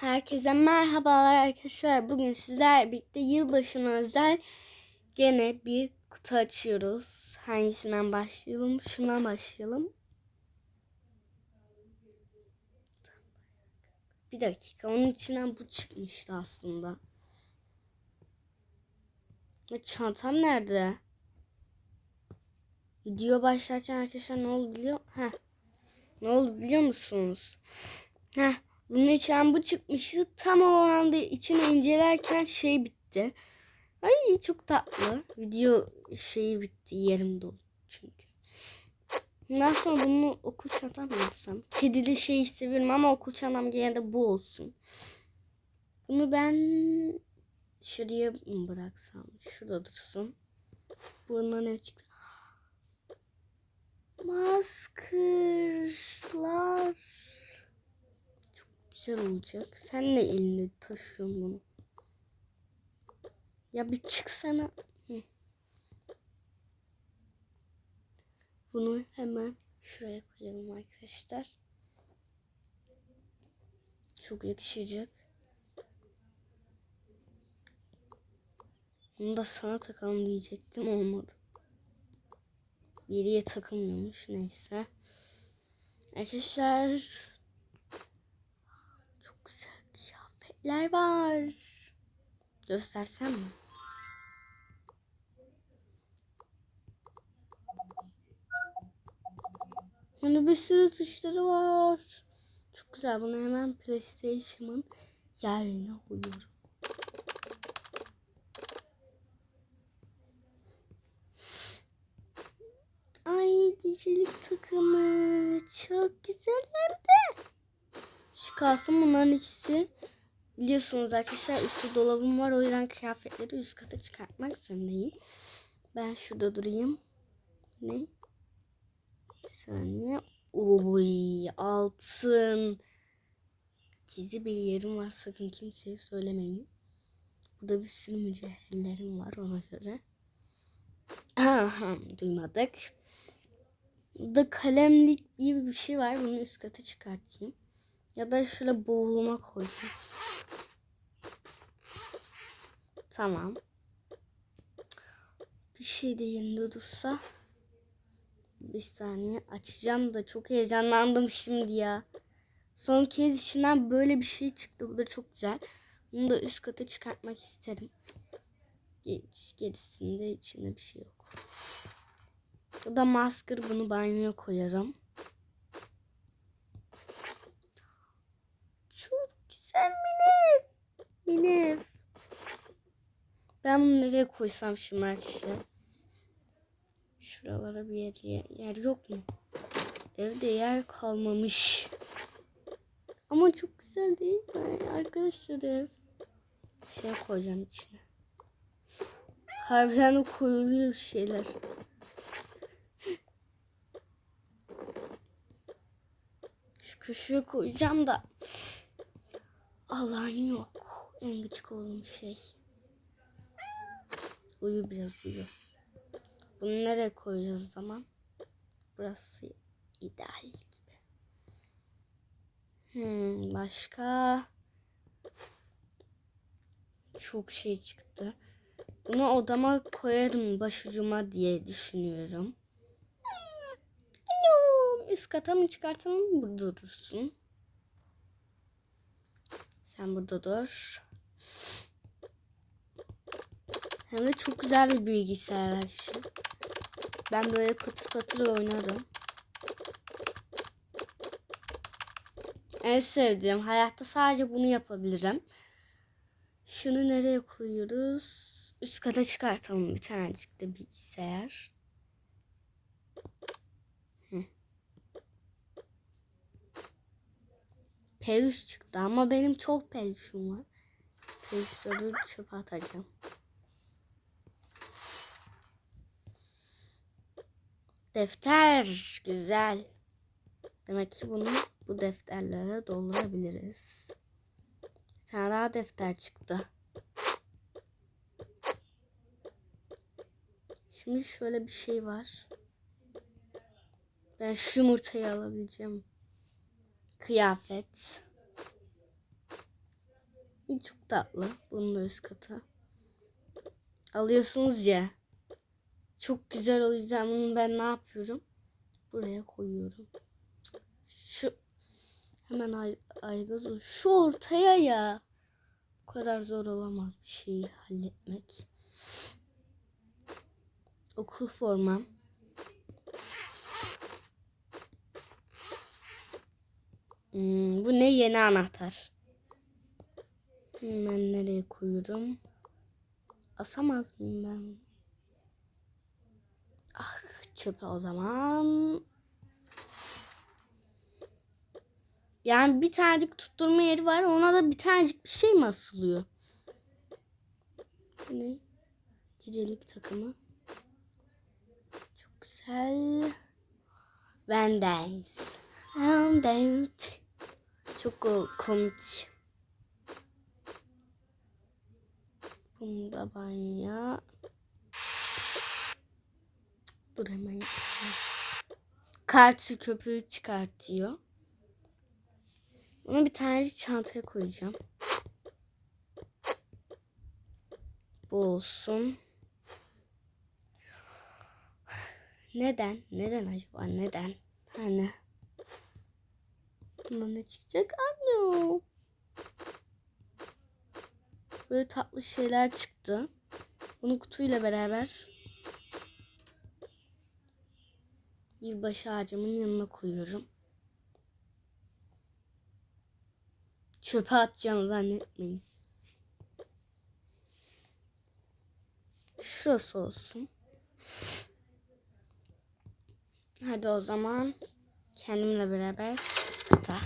Herkese merhabalar arkadaşlar. Bugün sizlerle birlikte yılbaşına özel gene bir kutu açıyoruz. Hangisinden başlayalım? Şundan başlayalım. Bir dakika. Onun içinden bu çıkmıştı aslında. Çantam nerede? Video başlarken arkadaşlar ne oldu biliyor Heh. Ne oldu biliyor musunuz? Heh, bunun içinden bu çıkmıştı. Tam o anda içine incelerken şey bitti. Ay çok tatlı. Video şeyi bitti. Yerim dolu çünkü. Ondan sonra bunu okul çantam yapsam? Kedili şey seviyorum ama okul çantam gene de bu olsun. Bunu ben şuraya mı bıraksam? Şurada dursun. Burnuna ne çıktı? Maskırlar. Çok güzel olacak. Sen ne elinde taşıyorsun bunu? Ya bir çıksana. Bunu hemen şuraya koyalım arkadaşlar. Çok yakışacak. Bunu da sana takalım diyecektim olmadı. Biriye takılmıyormuş neyse. Arkadaşlar çok güzel kıyafetler var. Göstersem mi? Hani bir sürü tuşları var. Çok güzel. Bunu hemen PlayStation'ın yerine koyuyorum. Ay gecelik takımı. Çok güzel hem de. Şu kalsın bunların ikisi. Biliyorsunuz arkadaşlar üstü dolabım var. O yüzden kıyafetleri üst kata çıkartmak zorundayım. Ben şurada durayım. Ne? Bir saniye. Oy altın. Gizli bir yerim var. Sakın kimseye söylemeyin. Burada bir sürü mücevherlerim var ona göre. Aha, duymadık. Burada kalemlik gibi bir şey var. Bunu üst kata çıkartayım. Ya da şöyle boğulma koyayım. Tamam. Bir şey de yerinde dursa. Bir saniye açacağım da çok heyecanlandım şimdi ya. Son kez içinden böyle bir şey çıktı. Bu da çok güzel. Bunu da üst kata çıkartmak isterim. Geç, gerisinde içinde bir şey yok. Bu da masker. Bunu banyoya koyarım. Çok güzel Minif. Minif. Ben bunu nereye koysam şimdi arkadaşlar? Şuralara bir yer, yer yok mu? Evde yer kalmamış. Ama çok güzel değil mi? Arkadaşlar ev. Şey koyacağım içine. Harbiden de koyuluyor şeyler. Köşeye koyacağım da. Allah'ın yok. En gıcık olduğum şey. Uyu biraz uyu. Bunu nereye koyacağız zaman? Burası ideal gibi. Hmm, başka çok şey çıktı. Bunu odama koyarım başucuma diye düşünüyorum. Üst kata mı çıkartalım? Burada dursun. Sen burada dur. Hem de çok güzel bir bilgisayar arkadaşlar. Ben böyle patır patır oynarım. En sevdiğim hayatta sadece bunu yapabilirim. Şunu nereye koyuyoruz? Üst kata çıkartalım bir tanecik de bilgisayar. Peluş çıktı ama benim çok peluşum var. Peluşları çöpe atacağım. Defter güzel. Demek ki bunu bu defterlere doldurabiliriz. Bir tane daha defter çıktı. Şimdi şöyle bir şey var. Ben şu yumurtayı alabileceğim. Kıyafet. Çok tatlı. Bunun da üst katı. Alıyorsunuz ya. Çok güzel o yüzden bunu ben ne yapıyorum? Buraya koyuyorum. Şu hemen ay o. Şu ortaya ya. Bu kadar zor olamaz bir şeyi halletmek. Okul formam. Hmm, bu ne yeni anahtar. Hemen nereye koyuyorum? Asamaz mıyım ben? Ah çöpe o zaman. Yani bir tanecik tutturma yeri var. Ona da bir tanecik bir şey mi asılıyor? Ne? Gecelik takımı. Çok güzel. Van Dance. Çok komik. Bunu da banyo. Dur hemen. Kartı köpüğü çıkartıyor. Bunu bir tane çantaya koyacağım. Bu olsun. Neden? Neden acaba? Neden? Hani? Bundan ne çıkacak? Anne. Böyle tatlı şeyler çıktı. Bunu kutuyla beraber yılbaşı ağacımın yanına koyuyorum. Çöpe atacağım zannetmeyin. Şurası olsun. Hadi o zaman kendimle beraber üst kata.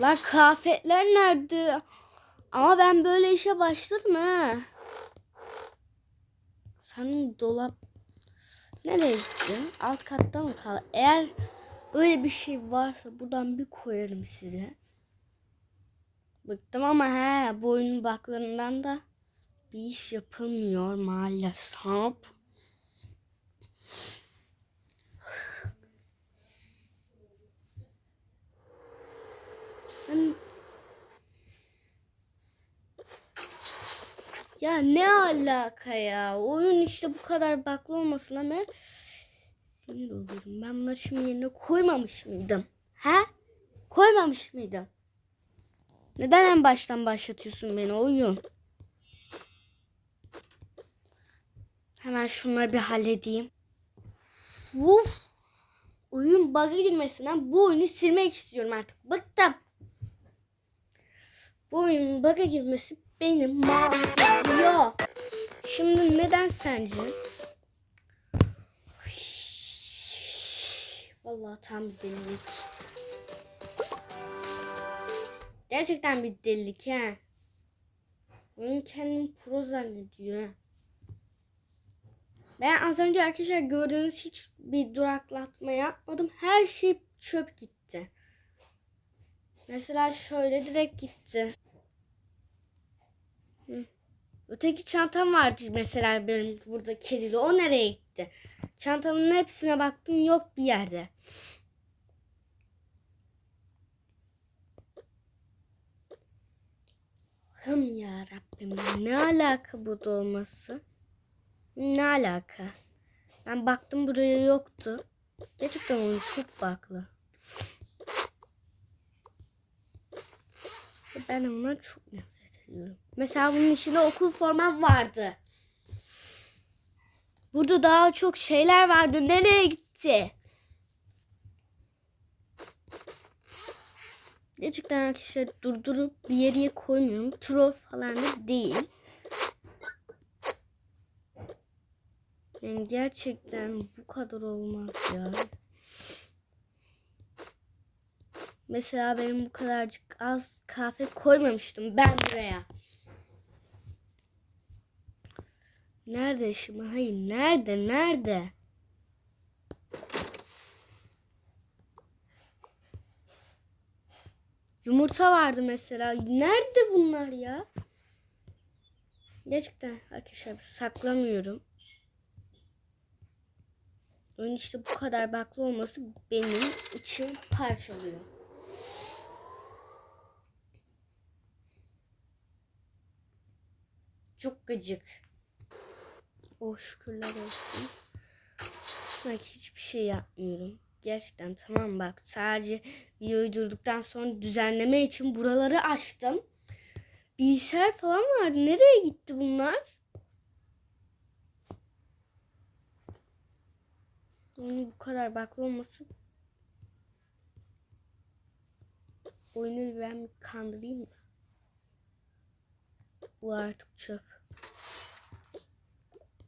Lan kıyafetler nerede? Ama ben böyle işe başlarım ha. Senin dolap nereye gitti? Alt katta mı kaldı? Eğer öyle bir şey varsa buradan bir koyarım size. Bıktım ama he bu oyunun baklarından da bir iş yapılmıyor maalesef. Ya ne alaka ya? Oyun işte bu kadar baklı olmasına ben sinir oluyorum. Ben bunları şimdi yerine koymamış mıydım? He? Koymamış mıydım? Neden en baştan başlatıyorsun beni oyun? Hemen şunları bir halledeyim. Uf! Oyun bug'a girmesinden bu oyunu silmek istiyorum artık. Bıktım. Bu oyunun bug'a girmesi beni mahvediyor. Şimdi neden sence? Vallahi tam bir delilik. Gerçekten bir delilik ha. Oyun kendini pro zannediyor. Ben az önce arkadaşlar gördüğünüz hiç bir duraklatma yapmadım. Her şey çöp gitti. Mesela şöyle direkt gitti. Hı. Öteki çantam vardı mesela benim burada kedili. O nereye gitti? Çantamın hepsine baktım yok bir yerde. Hım ya Rabbim ne alaka bu olması? Ne alaka? Ben baktım buraya yoktu. Gerçekten oyun çok baklı. Ben ondan çok nefret ediyorum. Mesela bunun içinde okul formam vardı. Burada daha çok şeyler vardı. Nereye gitti? Gerçekten arkadaşlar durdurup bir yere koymuyorum. Troll falan da değil. Yani gerçekten bu kadar olmaz ya. Mesela benim bu kadarcık az kahve koymamıştım ben buraya. Nerede şimdi? Hayır nerede? Nerede? Yumurta vardı mesela. Nerede bunlar ya? Gerçekten arkadaşlar saklamıyorum. Oyun işte bu kadar baklı olması benim içim parçalıyor. Çok gıcık. Oh şükürler olsun. Bak hiçbir şey yapmıyorum. Gerçekten tamam bak sadece videoyu durduktan sonra düzenleme için buraları açtım. Bilgisayar falan vardı. Nereye gitti bunlar? Oyunu bu kadar baklı olması. Oyunu ben kandırayım da. Bu artık çöp.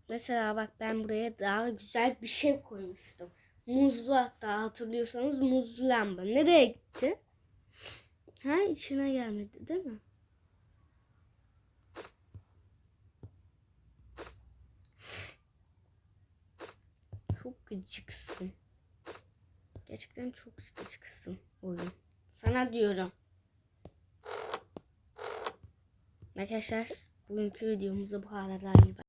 Mesela bak ben buraya daha güzel bir şey koymuştum. Muzlu hatta hatırlıyorsanız muzlu lamba. Nereye gitti? Ha içine gelmedi değil mi? Çok gıcıksın. Gerçekten çok gıcıksın oyun. Sana diyorum. Arkadaşlar bugünkü videomuzda bu kadar daha iyi.